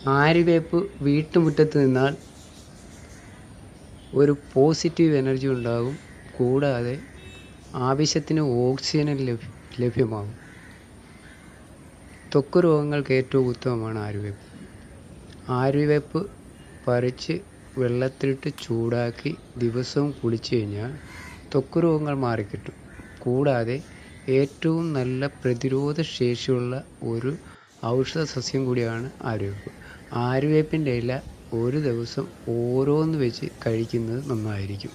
ആര്യവേപ്പ് വീട്ടുമുറ്റത്ത് നിന്നാൽ ഒരു പോസിറ്റീവ് എനർജി ഉണ്ടാകും. കൂടാതെ ആവശ്യത്തിന് ഓക്സിജനും ലഭ്യ ലഭ്യമാകും. ത്വക്ക് രോഗങ്ങൾക്ക് ഏറ്റവും ഉത്തമമാണ് ആര്യവേപ്പ്. ആര്യവേപ്പ് പറിച്ച് വെള്ളത്തിലിട്ട് ചൂടാക്കി ദിവസവും കുടിച്ചു കഴിഞ്ഞാൽ ത്വക്ക് രോഗങ്ങൾ മാറിക്കിട്ടും. കൂടാതെ ഏറ്റവും നല്ല പ്രതിരോധ ശേഷിയുള്ള ഒരു ഔഷധ സസ്യം കൂടിയാണ് ആര്യവേപ്പ്. ആര്യവേപ്പിന്റെ ഇല ഒരു ദിവസം ഓരോന്ന് വെച്ച് കഴിക്കുന്നത് നന്നായിരിക്കും.